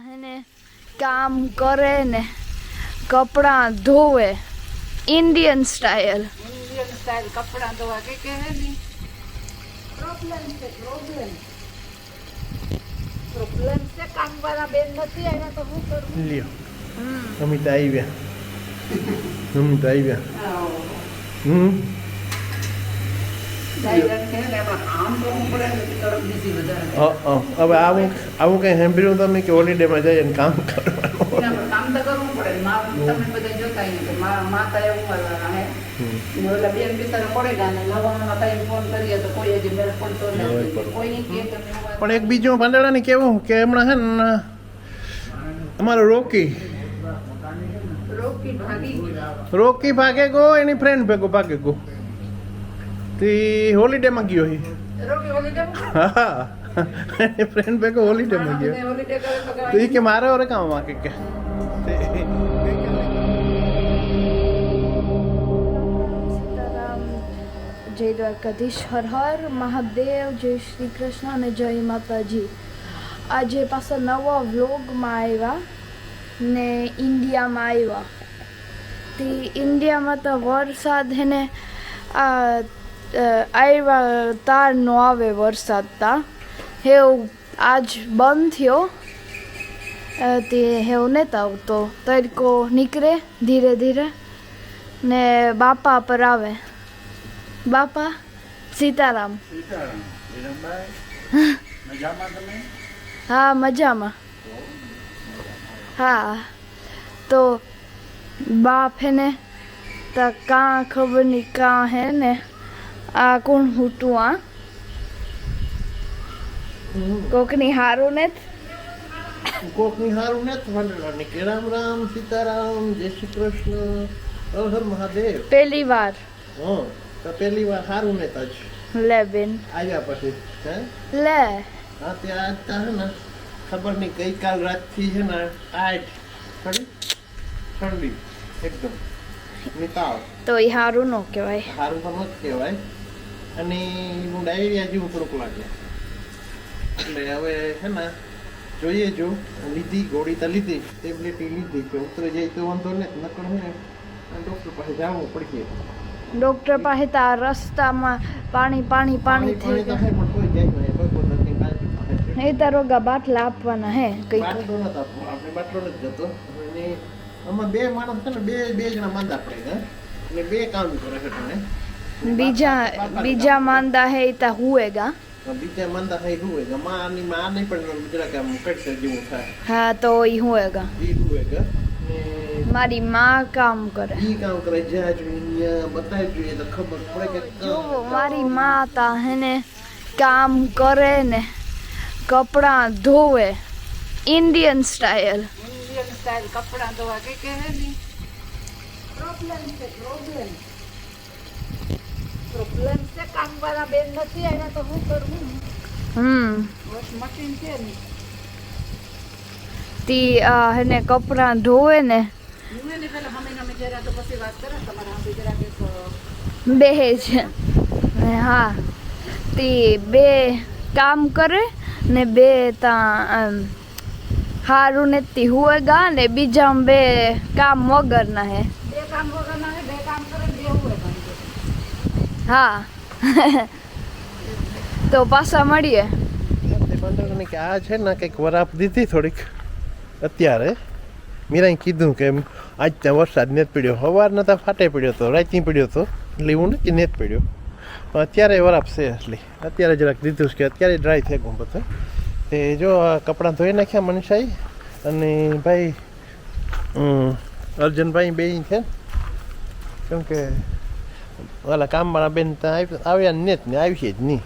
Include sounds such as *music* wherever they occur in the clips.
હેને કામ કરે ને કપડાં ધોવે ઇન્ડિયન સ્ટાઇલ ઇન્ડિયન સ્ટાઇલ કપડાં ધોવા કે કે પ્રોબ્લેમ છે પ્રોબ્લેમ પ્રોબ્લેમ છે કામવાળા બેન નથી આવ્યા તો હું કરું? લ્યો. અમિતા આવ્યા અમિતા આવ્યા હમ ડાયરેક્ટ છે ને એમાં આમ કરવું પડે ને તરફ બીજી વધારે અ, અ. હવે આવું આવું કંઈ સાંભળ્યું તમે કે હોલિડેમાં જઈએ કામ કરવાનું? કામ તો કરવું પડે. તમે બધા જોતા હોય માતા એવું કરવાના હે. ને ઓલા બેન બિચારા પડે ગયા ને નવામાં ફોન કરીએ તો કોઈ હજી મેળ પડતો નથી. કોઈ કે પણ એક બીજું પાંદડાને કેવું કે હમણાં હે ને અમારો રોકી. રોકી ભાગી ગો એની ફ્રેન્ડ ભેગો ભાગે ગો તે હોલિડેમાં ગયો હી માં? હા ફ્રેન્ડ ભેગો હોલિડેમાં ગયો તો. એ કે મારે ઓરે કામ વાકે કે સીતારામ જય દ્વારકાધીશ હર હર મહાદેવ જય શ્રી કૃષ્ણ અને જય માતાજી આજે પાછા નવા વ્લોગમાં આવ્યા ને ઇન્ડિયામાં આવ્યા તે ઇન્ડિયામાં તો વરસાદ હેને આ આવ્યા તાર નો આવે વરસાદ તા હેવ આજ બંધ થયો. અ, તે હેવ નહોતો આવતો. તડકો નીકળે ધીરે ધીરે ને બાપા પર આવે. બાપા સીતારામ. હા મજામાં. હા. તો બાપ હે ને તો કાં ખબર નહીં કાં હે ને. આ કોણ હુટું આ કોકની હારું ને કોકની હારું ને પાંદડાની કે રામ રામ સીતારામ જય શ્રી કૃષ્ણ હર મહાદેવ. પહેલી વાર. હા તો પહેલી વાર હારું ને તજ. લે બેન. આવ્યા પછી હે? લે. હા ત્યાં તા ને ખબર નહીં કઈ કાલ રાતથી છે ને આઠ ઠંડી ઠંડી એકદમ નિતાવ તો એ હારું ન કહેવાય. હારું તો ન કહેવાય. અને હું ડાયરિયા જેવું થોડુંક લાગે. એટલે હવે છે ને જોઈએ જો લીધી ગોળી તો લીધી ટેબ્લેટ લીધી કે ઉતરે જાય તો વાંધો ને નકર હું ડૉક્ટર પાસે જવું પડશે. ડોક્ટર પાસે તો રસ્તામાં પાણી પાણી પાણી થઈ ગયું એ તારો રોગા બાટલા આપવાના હે કઈ બાટલો નતો આપણે બાટલો જ જતો. અને આમાં બે માણસ છે ને બે બે જણા માંદા પડે છે. અને બે કામ કરે છે તને બીજા બીજા માંદા હે તા હુએગા. બીજા માંદા થઈ શું હોય માની માં નહીં પણ જરાક આમ કટકે જેવું થાય. હા તો ઈ હુએગા. ઈ ને મારી માં કામ કરે. ઈ કામ કરે જ્યાં જોઈએ બતાવી જોઈએ તો ખબર પડે કે જો મારી માં તા હે ને કામ કરે ને કપડાં ધોવે. ઇન્ડિયન સ્ટાઇલ ઇન્ડિયન સ્ટાઇલ કપડાં ધોવા. કે કે હે ની પ્રોબ્લેમ છે પ્રોબ્લેમ પ્રોબ્લેમ છે કામવાળા બેન નથી આવ્યા તો હું કરું હમ. મશીન છે ને. તી હે કપડાં ધોવે ને. એની બેહે છે હા. તી બે કામ કરે ને બે તા હારું ને તી હુએગા ને બીજા બે કામ વગરના હે. બે કામ વગરના હે, બે કામ કરે ને બે હોય કામ કરે. હા. તો પાછા મળીએ. બંધકની કે આ છે ને કંઈક વરાપ દીધી થોડીક અત્યારે. મીરાએ કીધું કે આજ ત્યાં વરસાદ નેત પડ્યો. સવાર નતા ફાટે પડ્યો હતો રાતની પડ્યો હતો એટલે એવું નથી નેત પડ્યો. પણ અત્યારે વરાપ છે એટલી. અત્યારે જરાક દીધું કે અત્યારે ડ્રાય થઈ ગયું બધું. તે જો કપડાં ધોઈ નાખ્યા મનસાઈ અને ભાઈ અર્જુનભાઈ બે છે કેમ કે ઓલા કામવાળા બેન ત્યાં આવ- આવ્યા ને જ ને આવીએ જ નહીં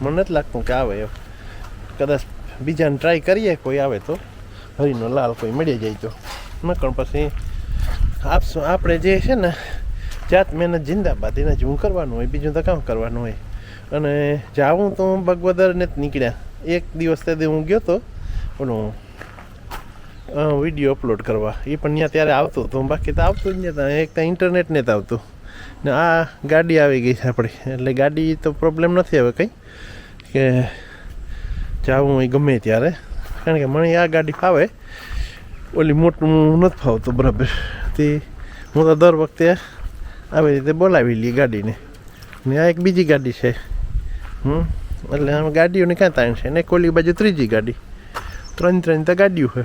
મને નથી લાગતું કે આવે એમ કદાચ બીજાને ટ્રાય કરીએ કોઈ આવે તો હરીનો લાલ કોઈ મળી જાય તો નકર પછી આપશું આપણે જે છે ને જાત મહેનત જિંદાબાદ એના જેવું કરવાનું હોય બીજું તો કામ કરવાનું હોય અને જાઉં તો બગવદર ને જ નીકળ્યા એક દિવસ તે હું ગયો તો ઓલું વીડિયો અપલોડ કરવા એ પણ ત્યાં ત્યારે આવતો હતો બાકી તો આવતું જ નહીં એક તો ઇન્ટરનેટ ને જ આવતું ને આ ગાડી આવી ગઈ છે આપણી. એટલે ગાડી તો પ્રોબ્લેમ નથી હવે કંઈ. કે જાવું એ ગમે ત્યારે. કારણ કે મને આ ગાડી ફાવે. ઓલી મોટું નથી ફાવતું બરાબર. તે હું તો દર વખતે આવી રીતે બોલાવી લઈએ ગાડીને. ને આ એક બીજી ગાડી છે. હમ? એટલે આમ ગાડીઓની ક્યાં તાણ છે. ને કોલી બાજુ ત્રીજી ગાડી. ત્રણ ત્રણ તો ગાડીઓ છે.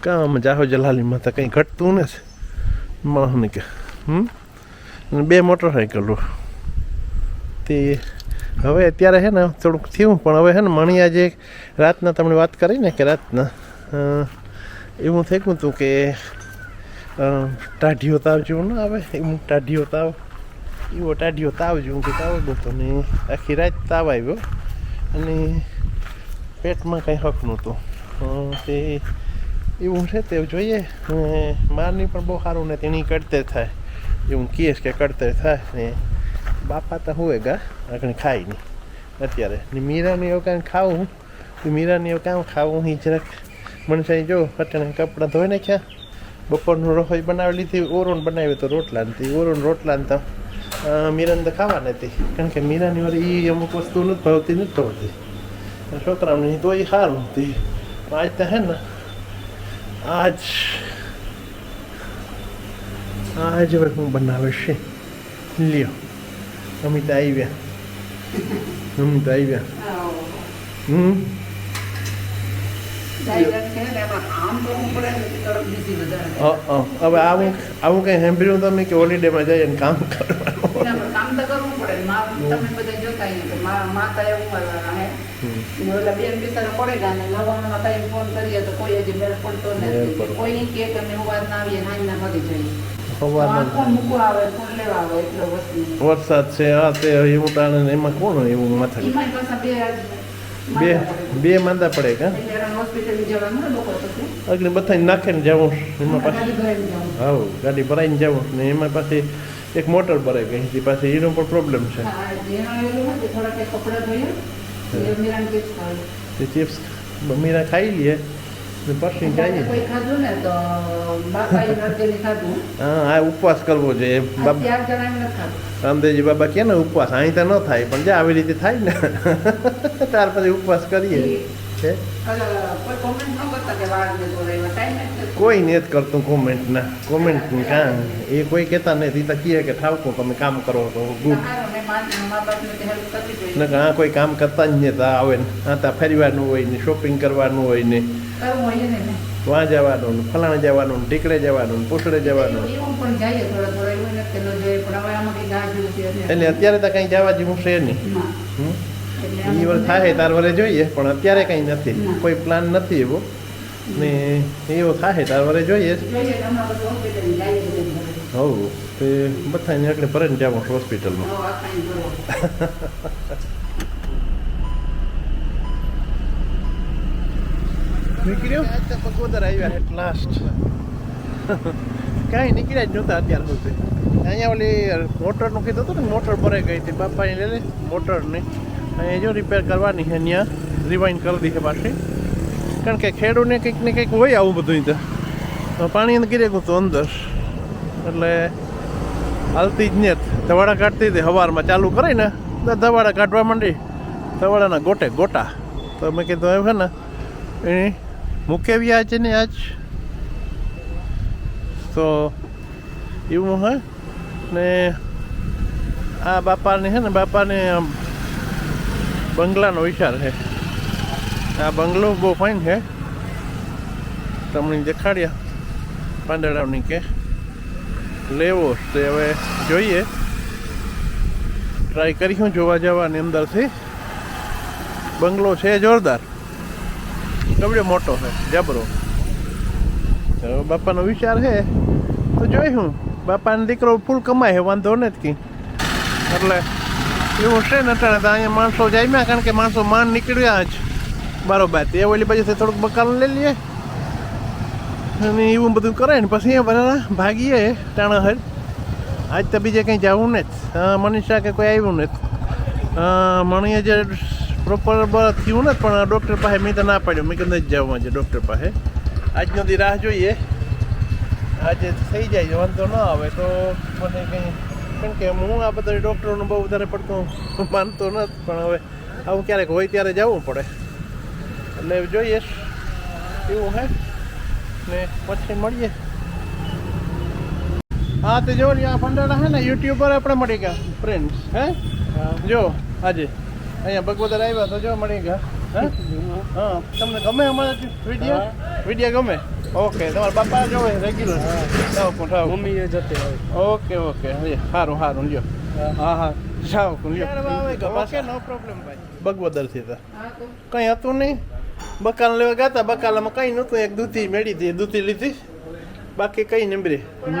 કામ જાહો જલાલીમાં તો કંઈ ઘટતું નથી. માણસને કે. હમ? અને બે મોટરસાઇકલો તે હવે અત્યારે છે ને થોડુંક થયું, પણ હવે છે ને મણિયા જે રાતના તમને વાત કરી ને કે રાતના એવું થઈ ગયું હતું કે ટાઢીઓ તાવ જેવું ના આવે? એવું ટાઢીઓ તાવ. એવો ટાઢીઓ તાવ જેવું કે તાવ હતો ને આખી રાત તાવ આવ્યો. અને પેટમાં કંઈ હક નહોતું. તે એવું છે તે જોઈએ. મારની પણ બહુ સારું ને તેની કરતે થાય. એવું કહીશ કે કડતર થાય ને બાપા તો હોય ગા આગળ ખાય નહીં. અત્યારે. ને મીરાને એવું કાંઈ ખાવું? તો મીરાને એવું કામ ખાવું હું જરાક. મને સાહેબ જો અટાણે કપડાં ધોઈ નાખ્યા. બપોરનું રસોઈ બનાવી લીધી, ઓરોન બનાવ્યું તો રોટલા નથી ઓરોન રોટલા તો મીરાને તો ખાવા નથી કારણ કે મીરાની વાર એ અમુક વસ્તુ નથી ભાવતી નથી ભાવતી. છોકરાઓને તો એ સારું હતી આજ તો હે ને, આજ આજ હવે હું બનાવે છે. લ્યો. અમિત આવ્યા. અમિત આવ્યા. હમ. હવે આવું આવું કંઈ સાંભળ્યું તમે કે હોલિડેમાં જઈએ ને કામ કરવાનું કામ તો કરવું પડે. તમે બધા જોતા મા માતા એવું. ઓલા બેન બિચારા પડે ગયા ને નવાણું ફોન કરીએ તો કોઈ હજી મેળ પડતો નથી. કોઈ કે અમે ઉવાર ના આવીએ નાઈ ના ભાગી જઈએ. વરસાદ છે આ તે એવું ટાણે એમાં કોણ એવું માથા? બે બે માંદા પડે. કા? અગ્નિ બધાને નાખીને જવું એમાં પાછી ગાડી હાવ ગાડી ભરાઈને જવું ને એમાં પાછી એક મોટર ભરાઈ ગઈ હતી પાછી એનો પણ પ્રોબ્લેમ છે. ચિપ્સ મીરા ખાઈ લઈએ હા આ ઉપવાસ કરવો જોઈએ. રામદેવજી બાબા કે ને ઉપવાસ અહીં તો ન થાય પણ જે આવી રીતે થાય ને ત્યાર પછી ઉપવાસ કરીએ કોઈ કે નથી. કરતું કોમેન્ટ ના કોમેન્ટ કામ એ કોઈ કહેતા નથી તો કહે કે ઠાવકો તમે કામ કરો તો ગુડ ને આ કોઈ કામ કરતા જ નહીં આવે ને આ ત્યાં ફેરવાનું હોય ને શોપિંગ કરવાનું હોય ને. વાં જવાનું ને ફલાણે જવાનું ઢીકડે જવાનું પૂછડે જવાનું. હવે એટલે. અત્યારે તો કંઈ જવા જેવું છે નહીં. એ વાર થાય તાર વરે જોઈએ પણ અત્યારે કંઈ નથી. કોઈ પ્લાન નથી એવો. ને એવો થાય તાર વરે જોઈએ. ઘરે. તે બધાને એટલે ભરીને જવું હોસ્પિટલમાં *laughs* નીકળ્યો? પગોદર આવ્યા એટ લાસ્ટ કાંઈ નીકળ્યા જ નહોતા અત્યાર સુધી. અહીંયા ઓલી મોટરનું કીધું હતું ને, મોટર ભરાઈ ગઈ હતી. બાપાની લે લે, મોટરની. અહીંયા જો રિપેર કરવાની છે ત્યાં રિવાઇન્ડ કરી દીધી પાછી. કારણ કે ખેડૂને કંઈક ને કંઈક હોય આવું બધું તો. તો પાણી અંદર ગીરે હતું અંદર. એટલે હાલતી જ ને ધવાડા કાઢતી હતી સવારમાં ચાલુ કરી ને, તો ધવાડા કાઢવા માંડી. ધવાડાના ગોટે ગોટા. તો મેં કીધું એવું છે ને એ મૂકે વ્યાજ ને આજ? તો એવું હે? ને આ બાપાને છે ને, બાપાને બંગલાનો વિચાર છે આ બંગલો બહુ ફાઇન છે તમને દેખાડ્યા પાંદડાઓની કે? લેવો તે હવે જોઈએ. ટ્રાય કરીશું જોવા જવાની અંદરથી. બંગલો છે જોરદાર. ગબડ્યો મોટો છે, જબરો. તો બાપાનો વિચાર છે, તો જોઈશું બાપાનો દીકરો ફૂલ કમાય છે, વાંધો નથી એટલે એવું છે ને અટાણે તો અહીંયા માણસો જામ્યા કારણ કે માણસો માન નીકળ્યા જ. બરોબર, તે ઓલી બાજુથી થોડુંક બકાલ લઈ લઈએ. અને એવું બધું કરે ને પછી અહીંયા બધા ભાગીએ ટાણા હર. આજ તો બીજે કંઈ જવું નથી. હા, મનીષા કે કોઈ આવ્યું નથી. હા મણીએ જે પ્રોપર થયું ને પણ ડૉક્ટર પાસે મેં તો ના પાડ્યું. મેં કીધું નથી જવું આજે ડૉક્ટર પાસે. આજનો દી રાહ જોઈએ. આજે થઈ જાય વાંધો ન આવે. તો મને કંઈ કારણ કે હું આ બધા ડૉક્ટરોનું બહુ વધારે પડતું માનતો નથી પણ હવે આવું ક્યારેક હોય ત્યારે જવું પડે. એટલે જોઈએ. એવું હે? ને પછી મળીએ. હા તે જો આ ભંડારા હે ને યુટ્યુબ પર આપણે મળી ગયા. ફ્રેન્ડ્સ હે. જો આજે. અહીંયા ભગવદર આવ્યા તો જો મળી ગયા. હે? હા તમને ગમે અમારા વીડિયો? વીડિયો ગમે? ઓકે તમારા બાપા જોવે રેગ્યુલર જાઓ કોણ થાવ મમ્મી એ જતે હોય. Okay okay. હવે સારું સારું લ્યો. હા. હા જાઓ કોણ લ્યો. ઓકે. નો પ્રોબ્લેમ ભાઈ. ભગવદરથી હતા હા તો. કંઈ હતું નહીં. બકાલ લેવા ગયા હતા. બકાલામાં કંઈ નહોતું. એક દૂધી મેળી હતી. દૂધી લીધી. બાકી કઈ નીમરી પણ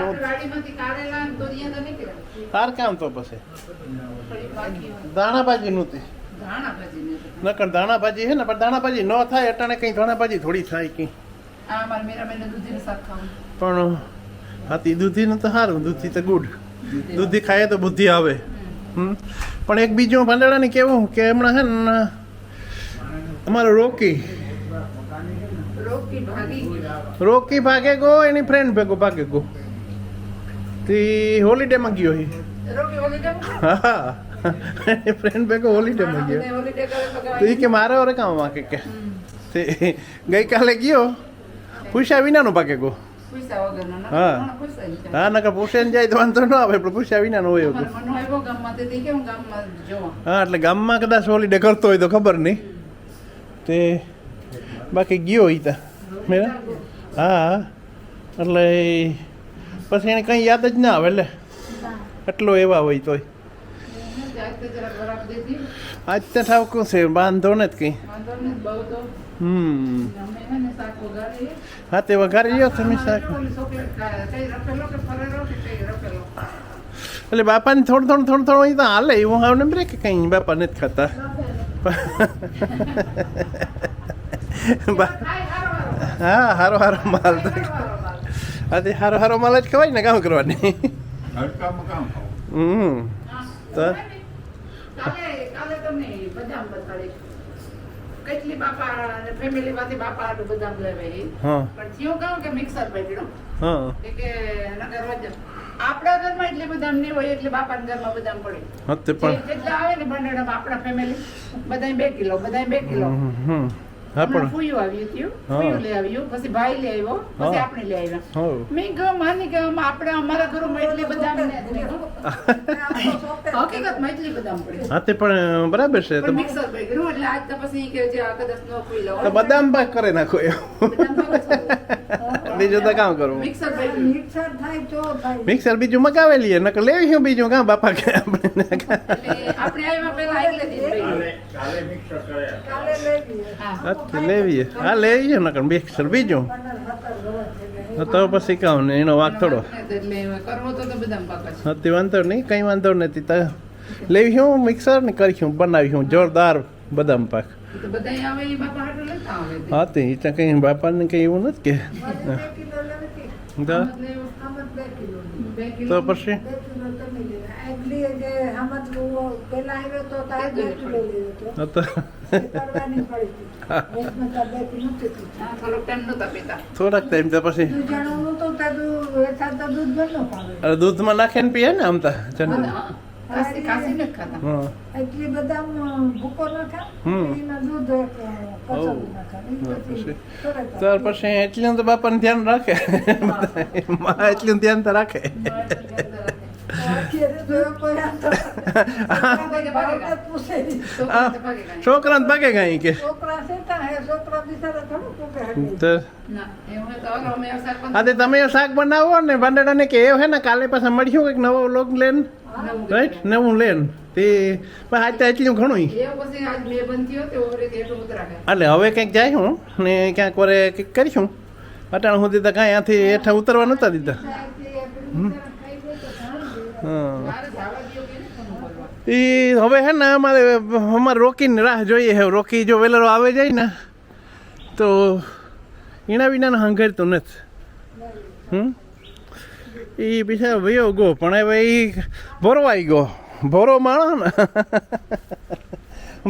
સાર કામ તો પછી. દાણાભાજી નહોતી. નકર દાણાભાજી હે ને પણ દાણાભાજી ન થાય અટાણે કંઈ દાણાભાજી થોડી થાય કંઈ. પણ હાથી દૂધીનું તો સારું દૂધી તો ગુડ. દૂધી ખાઈએ તો બુદ્ધિ આવે. પણ એક બીજું ભંડારાની કેવું કે હમણાં હે ને અમારો રોકી. રોકી રોકી ભાગે ગો એની ફ્રેન્ડ ભેગો ભાગે ગો તે હોલિડેમાં ગયો? હી હા. ફ્રેન્ડ ભેગો હોલિડેમાં ગયો. હોલિડે કરે તો તો એ કે મારે ઓરે કામમાં કે. કે તે ગઈકાલે ગયો. પૂછ્યા વિનાનો પાકે ગો હા. હા નકર પૂછે ને જાય તો વાંધો ન આવે પણ પૂછ્યા વિનાનું હોય જોવા? હા એટલે ગામમાં કદાચ હોલિડે કરતો હોય તો ખબર નહીં. તે બાકી ગયો ઈ તા. મેરા? હા એટલે પછી એને કંઈ યાદ જ ના આવે એટલે એટલો એવા હોય તોય. આજ ઠાવકું છે બાંધો ને જ કંઈ હમ હે તે વઘારી લ્યો તમે શાક એટલે બાપાને થોડું થોડું થોડું થોડું અહીં તો હાલે એવું હાવ ને કે કંઈ બાપા નથી ખાતા. હા હારો હારો માલ તો હારો હારો માલ જ ખવાય ને કામ કરવાની હમ તો? કાલે કાલે તમને બદામ બતાડીશ. કેટલી બાપા ફેમિલી માંથી બાપા હાટુ બદામ લેવે પણ થયું કહું કે મિક્સર હા. કે નગર વજન આપણા ઘરમાં એટલી બદામ નહીં હોય એટલે બાપાના ઘરમાં બદામ પડે. જેટલા આવે ને બંનેડામાં આપણા ફેમિલી બધા બે કિલો બધાય બે કિલો. હા પણ ફૂયું આવ્યું થયું હા. ફૂયું લઈ આવ્યું પછી ભાઈ લઈ આવ્યો પછી આપણે લઈ આવ્યા. હો. મેં કહ્યું માની કે આપણે અમારા ઘરમાં એટલી બધા હકીકત હકીકતમાં એટલી બદામ પડે. હા તે પણ બરાબર છે. તો મિક્સર મિક્સર પકડ્યું એટલે આજ તો પછી કે જે આ કદાચ ન ફૂઈ લો તો બદામ પાક કરે નાખો એવું બદામ પાક બીજું તો કામ કરવું મિક્સર પકડ્યું મિક્સર થાય તો થાય. મિક્સર બીજું મગાવી લઈએ નકર લેવી શું બીજું? કાં બાપા કે આપણે એટલે આપણે આવ્યા પહેલા એટલે જ પકડ્યું. કાલે મિક્સર કરે. કાલે લઈ લઈએ હા હા તે લેવીએ હા લેવીએ નકર મિક્સર બીજું. પંદર સત્તર વર્ષ એટલે હા, તો પછી કામ ને એનો વાક થોડો. એટલે કરવો તો તો બદામ પાક જ હતી વાંધો નહીં કંઈ વાંધો નથી. તો લેવી હું મિક્સર ને કરી બનાવી હું જોરદાર બદામ પાક. તો બધાય આવે એ બાપા હાટુ લેતા આવે તે. હા તે ઈ ત્યાં કંઈ બાપાને કંઈ એવું નથી કે. તો? પછી? એ થોડોક ટાઈમ તો પછી દૂધ જણાવવું તો તારું વેચાણ તો દૂધ બંધ ન દૂધમાં પીએ ને આમ તો કાસી કાશી કાશી ખાતા. એટલે બદામ ભૂકો ન ખા હમ. એના દૂધ ન. ત્યાર પછી એટલું તો બાપાને ધ્યાન રાખે. માં એટલું ધ્યાન તો રાખે. છોકરા છોકરાને ભાગે કાંઈ કે. ના એવું તમે શાક બનાવો ને ભાંડેડાને કે એ હે ને કાલે પાછા મળ્યું કંઈક નવો લોક લેન રાઈટ નવું લેન. તે પણ આજ તો એટલું ઘણું એટલું હવે કંઈક જાય હું ને ક્યાંક વરે કંઈક કરીશું. અટાણ સુધી તો કાંઈ આથી હેઠા ઉતરવા નહોતા દીધા. હા. એ હવે હે ને અમારે અમારે રોકીને રાહ જોઈએ હે. રોકી જો વેલરો આવે જાય ને તો એના વિના હંગારતું નથી. હમ? એ બિચારો વયો ગો પણ હવે એ ભરવાઈ ગયો. ભરો માણસ ને.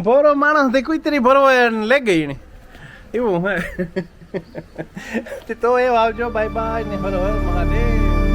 ભરો માણસ તે કુતરી ભરવા લે ગઈ ને. એવું હે. તે એ આવજો. બાય બાય ને હર મહાદેવ.